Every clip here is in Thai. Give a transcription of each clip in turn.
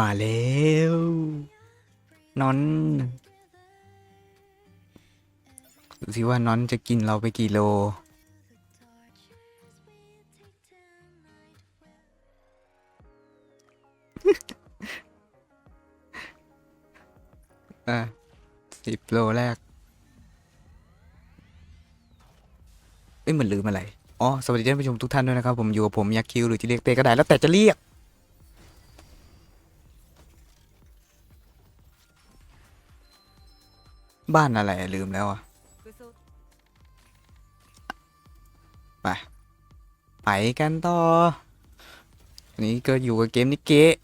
มาแล้ว นอนดูสิว่านอนจะกินเราไปกี่โล อะสิบโลแรกเอ้ยเหมือนลืมอะไร อ๋อ สวัสดีท่านผู้ชมทุกท่านด้วยนะครับ ผมอยู่กับผมยักษ์คิวหรือจะเรียกเต้ก็ได้แล้วแต่จะเรียก บ้านอะไรลืมแล้วอะไป ไปกันต่อ อันนี้ก็อยู่กับเกมนิเกะ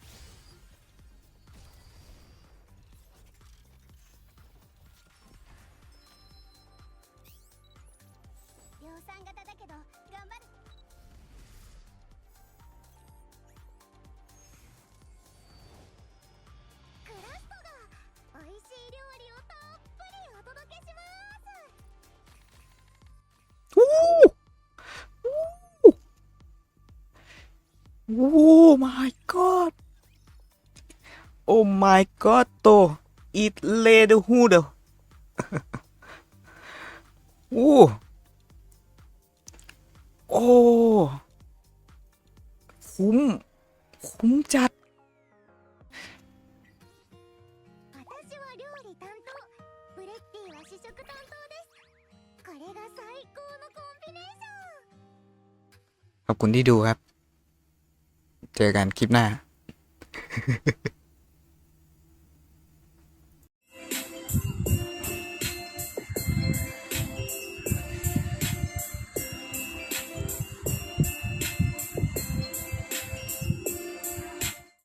โอ้ my god โอ้ my god โตอิดเลดฮูเดโอ้โอ้คุ้มคุ้มจัดขอบคุณที่ดูครับ เจอกันคลิปหน้า